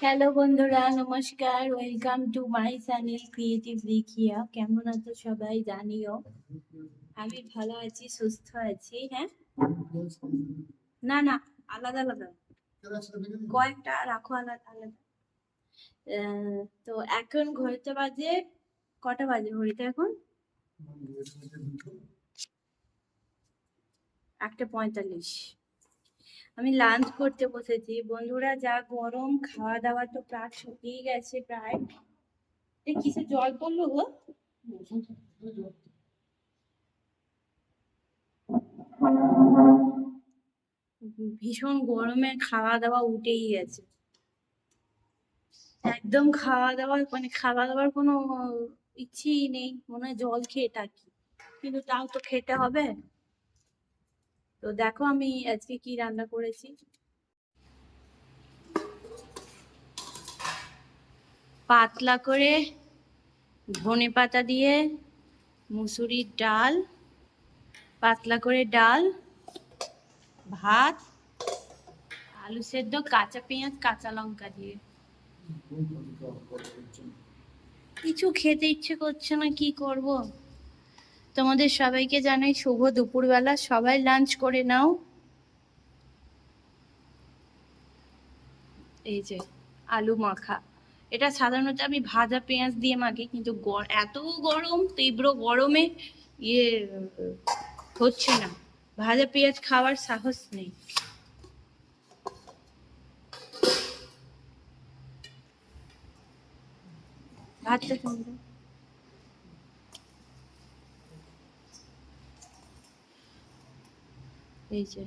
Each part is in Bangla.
হ্যালো বন্ধুরা, নমস্কার। Welcome to my channel creative দেখিয়া কেমন আছো সবাই জানিও? আমি ভালো আছি, সুস্থ আছি হ্যাঁ? না না, আলাদা আলাদা। কয়েকটা রাখো, আলাদা আলাদা। তো এখন ঘড়িতে বাজে কটা বাজে ঘড়িতে এখন? একটা পঁয়তাল্লিশ। আমি লাঞ্চ করতে বসেছি। বন্ধুরা, যা গরম খাওয়া দাওয়া তো প্রায় শুকিয়ে গেছে প্রায়। কিসে জল পড়ল গো? ভীষণ গরমে খাওয়া দাওয়া উঠেই গেছে। একদম খাওয়া দাওয়া মানে খাওয়া দাওয়ার কোনো ইচ্ছেই নেই। মনে হয় জল খেয়ে থাকি। কিন্তু তাও তো খেতে হবে। তো দেখো আমি আজকে কি রান্না করেছি। পাতলা করে ধনে পাতা দিয়ে মুসুরির ডাল, পাতলা করে ডাল, ভাত, আলু সেদ্ধ, কাঁচা পেঁয়াজ, কাঁচা লঙ্কা দিয়ে। কিছু খেতে ইচ্ছে করছে না, কি করব? তোমাদের সবাইকে জানাই শুভ দুপুরবেলা। সবাই লাঞ্চ করে নাও। এই যে, আলু মাখা। এটা সাধারণত আমি ভাজা পেঁয়াজ দিয়ে মাখি, কিন্তু এত গরম, তীব্র গরমে ইয়ে হচ্ছে না। ভাজা পেঁয়াজ খাওয়ার সাহস নেই। ভাতটা এই যে।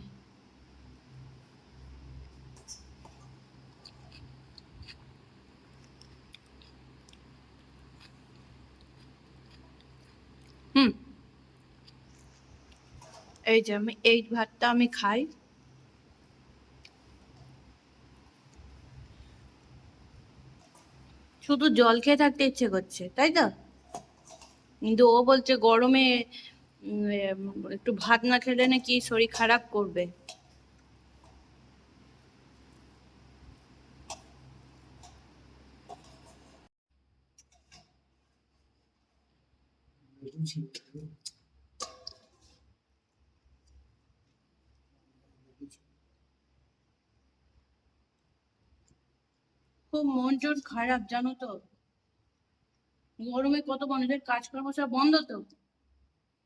এই যে আমি, এই ভাতটা আমি খাই। শুধু জল খেয়ে থাকতে ইচ্ছে করছে, তাই তো? কিন্তু ও বলছে গরমে একটু ভাত না খেলে নাকি শরীর খারাপ করবে? খুব মন খারাপ, জানো তো। গরমে কত মানুষের কাজকর্ম সব বন্ধ তো।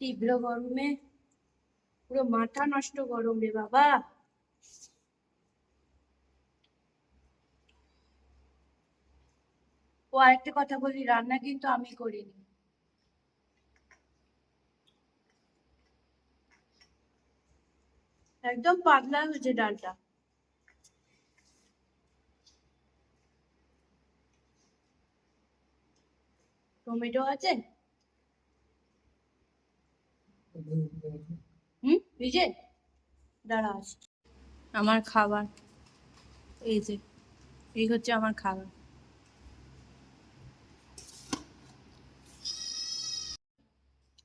তীব্র গরমে? পুরো মাথা নষ্ট গরম রে বাবা। ও আরেকটা কথা বলি, রান্না কিন্তু আমি করিনি। একদম পাতলা হয়েছে ডালটা। টমেটো আছে? হুম দাঁড়া। আমার খাবার। এই যে, এই হচ্ছে আমার খাবার।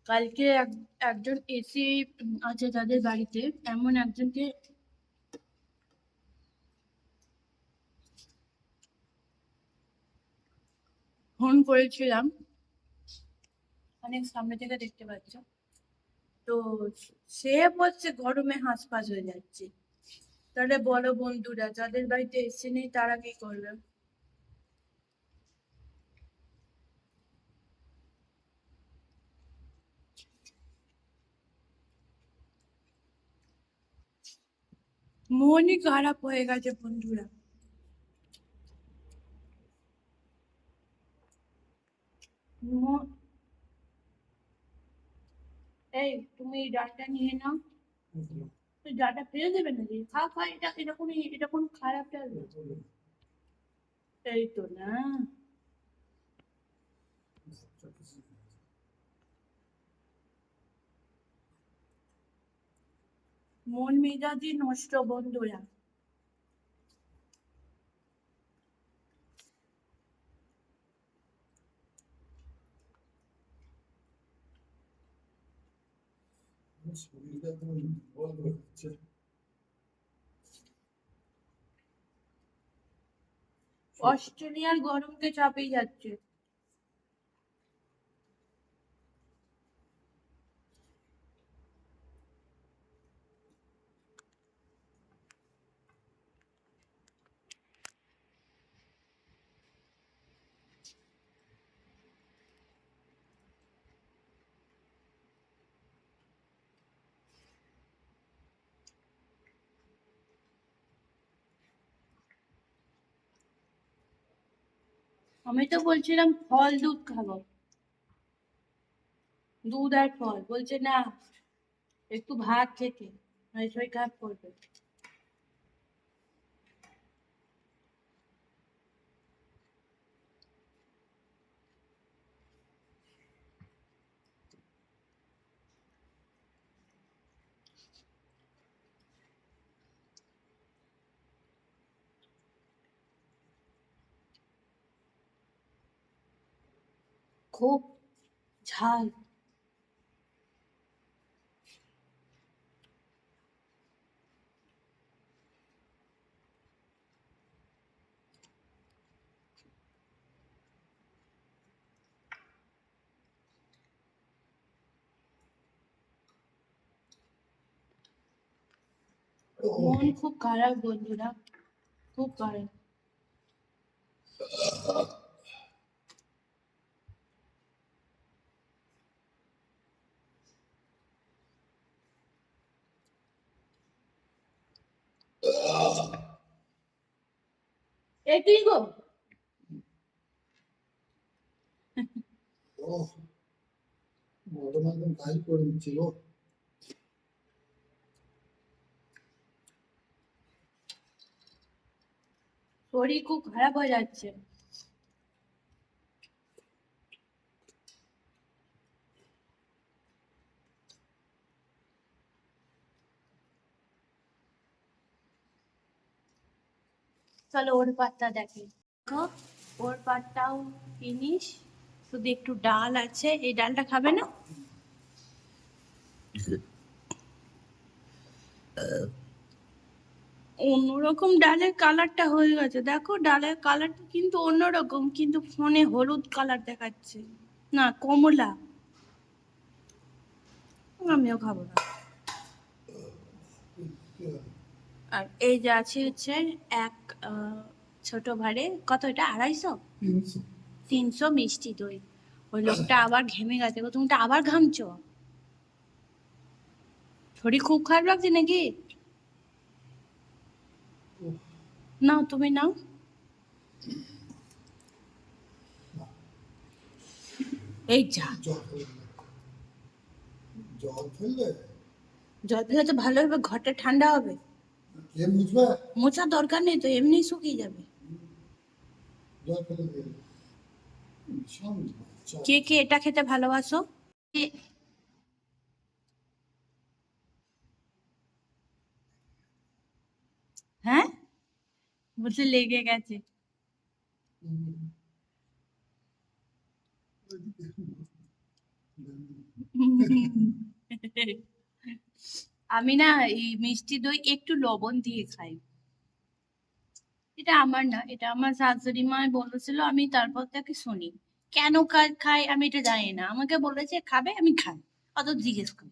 কালকে এক- একজন এসি আছে তাদের বাড়িতে, এমন একজনকে ফোন করেছিলাম। অনেক সামনে থেকে দেখতে পাচ্ছ। তো সে বলছে গরমে হাঁসফাঁস হয়ে যাচ্ছে। তাহলে বলো বন্ধুরা, যাদের বাড়িতে এসে নেই, তারা কি করবে? মনই খারাপ হয়ে গেছে বন্ধুরা। মন- এই, তুমি ডালটা নিয়ে নাও। তো ডাটা ফেলে দেবে না যে খা খা, এটা এটা কোনো এটা কোনো খারাপ ডাল। এই তো না। মন মেজাজি নষ্ট বন্ধুরা। শরীরটা দুর্বল হয়ে যাচ্ছে অস্ট্রেলিয়ার গরমকে চাপেই যাচ্ছে। আমি তো বলছিলাম ফল দুধ খাব। দুধ আর ফল। বলছে না, একটু ভাত খেতে শরীর খারাপ করবে। খুব ঝাল মন খুব খারাপ বন্ধুরা খুব খারাপ এ কি গো। একদম কাজ করে দিচ্ছে গো। শরীর খুব খারাপ হয়ে যাচ্ছে। চলো ওর পাটটা দেখে। ওর পাটটাও ফিনিশ শুধু একটু ডাল আছে, এই ডালটা খাবে না? অন্যরকম ডালের কালারটা হয়ে গেছে। দেখো, ডালের কালারটা কিন্তু অন্যরকম, কিন্তু ফোনে হলুদ কালার দেখাচ্ছে। না, কমলা। আমিও খাব না। আর এই যে আছে হচ্ছে এক ছোট ভাড়ে কত এটা? আড়াইশো? তিনশো। মিষ্টি দই। ওই লোকটা আবার ঘেমে গেছে। গো তুমি তো আবার ঘামছো? শরীর খুব খারাপ লাগছে নাকি? নাও তুমি নাও। এই যা। জল ফেললে? তো ভালো হবে ঘরটা ঠান্ডা হবে। কে বুঝবে মোছার দরকার নেই তো এমনি শুকিয়ে যাবে জল ফেলে দিয়ে ভীষণ বাচ্চা। কে কে এটা খেতে ভালোবাসো কে- হ্যাঁ বলছে লেগে গেছে হুম। আমি না এই মিষ্টি দই একটু লবণ দিয়ে খাই। এটা আমার না, এটা আমার শাশুড়ি মা বলেছিল, আমি তারপর তাকে শুনি। কেন খাই আমি এটা জানি না। আমাকে বলেছে, খাবে, আমি খাই। অত জিজ্ঞেস করি।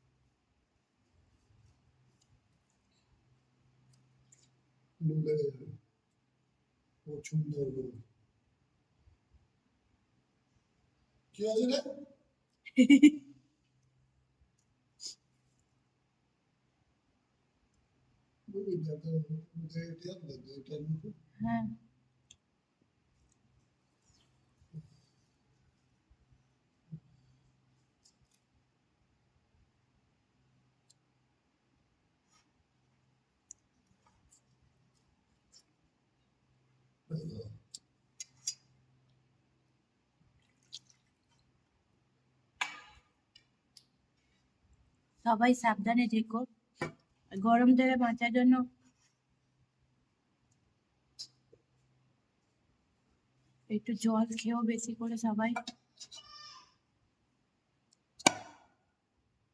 আলো করুন লু লেগে যাবে প্রচণ্ড গরম কি আছে রে বুঝলি দাদা এটা দাদা এটা হ্যাঁ সবাই সাবধানে থেকো। গরম থেকে বাঁচার জন্য একটু জল খেয়েও বেশি করে সবাই।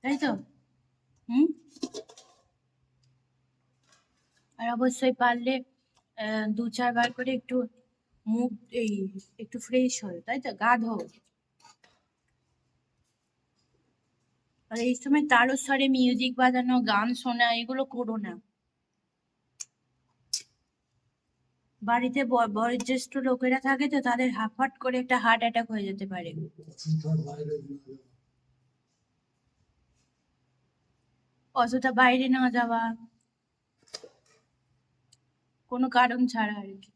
তাই তো? হুম? আর অবশ্যই পারলে দু চারবার করে একটু মুখ এই একটু ফ্রেশ হয়, তাই তো? গা ধো আর এই সময় তারস্বরে মিউজিক বাজানো, গান শোনা, এগুলো করো না। বাড়িতে বয়োজ্যেষ্ঠ লোকেরা থাকে তো, তাদের হাফাট করে একটা হার্ট অ্যাটাক হয়ে যেতে পারে। অযথা বাইরে না যাওয়া কোনো কারণ ছাড়া আর কি।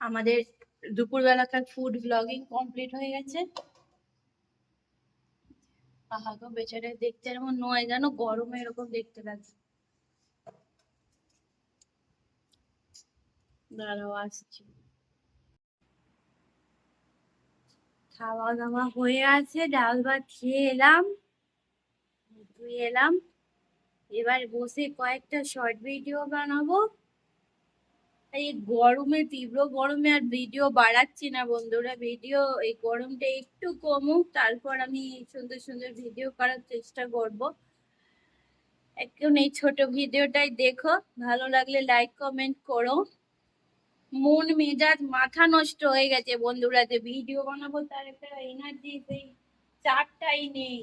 আমাদের দুপুরবেলাকার ফুড ব্লগিং কমপ্লিট হয়ে গেছে। আহা বেচারা দেখতে এরকম নয় জানো গরমে এরকম দেখতে লাগছে। দাঁড়াও, আসছি। খাওয়া দাওয়া হয়ে আছে ডাল ভাত খেয়ে এলাম ধুয়ে এলাম। এবার বসে কয়েকটা শর্ট ভিডিও বানাবো। এই গরমে, তীব্র গরমে আর ভিডিও বাড়াচ্ছি না বন্ধুরা। ভিডিও এই গরমটা একটু কমুক, তারপর আমি সুন্দর সুন্দর ভিডিও করার চেষ্টা করব। এখন এই ছোট ভিডিওটাই দেখো। ভালো লাগলে লাইক কমেন্ট করো। মন, মেজাজ, মাথা নষ্ট হয়ে গেছে বন্ধুরা। যে ভিডিও বানাবো, তার একটা এনার্জি সেই চারটাই নেই।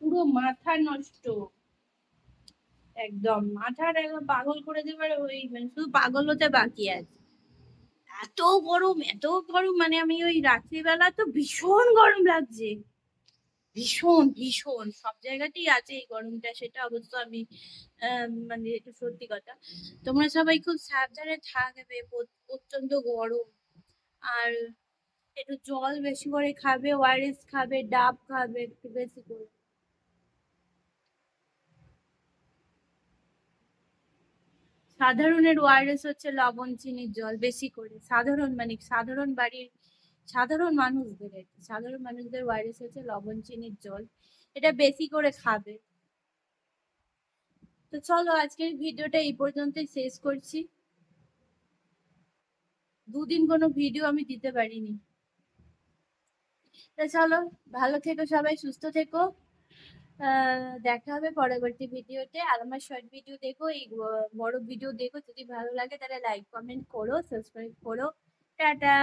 পুরো মাথা নষ্ট। একদম। মাথার একদম পাগল করে দেবার ওই মানে শুধু পাগল হতে বাকি আছে। এত গরম এত গরম মানে আমি ওই রাত্রিবেলা তো ভীষণ গরম লাগছে। ভীষণ ভীষণ। সব জায়গাতেই আছে এই গরমটা, সেটা অবশ্য আমি মানে এটা সত্যি কথা। তোমরা সবাই খুব সাবধানে থাকবে প্র- প্রচণ্ড গরম। আর একটু জল বেশি করে খাবে ওআরএস খাবে, ডাব খাবে, একটু বেশি করে। সাধারণের ওআরএস হচ্ছে লবণ, চিনির জল, বেশি করে। সাধারণ মানে সাধারণ বাড়ির সাধারণ মানুষদের সাধারণ মানুষদের ওআরএস হচ্ছে লবণ, চিনির জল। এটা বেশি করে খাবে। তো চলো আজকের ভিডিওটা এই পর্যন্তই শেষ করছি। দুদিন কোনো ভিডিও আমি দিতে পারিনি। তো চলো, ভালো থেকো সবাই, সুস্থ থেকো। দেখা হবে পরবর্তী ভিডিওতে। আর আমার শর্ট ভিডিও দেখো, এই বড় ভিডিও দেখো। যদি ভালো লাগে তাহলে লাইক কমেন্ট করো সাবস্ক্রাইব করো। টাটা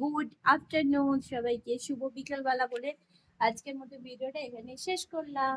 গুড আফটারনুন সবাইকে শুভ বিকেলবেলা বলে আজকের মতো ভিডিওটা এখানে শেষ করলাম।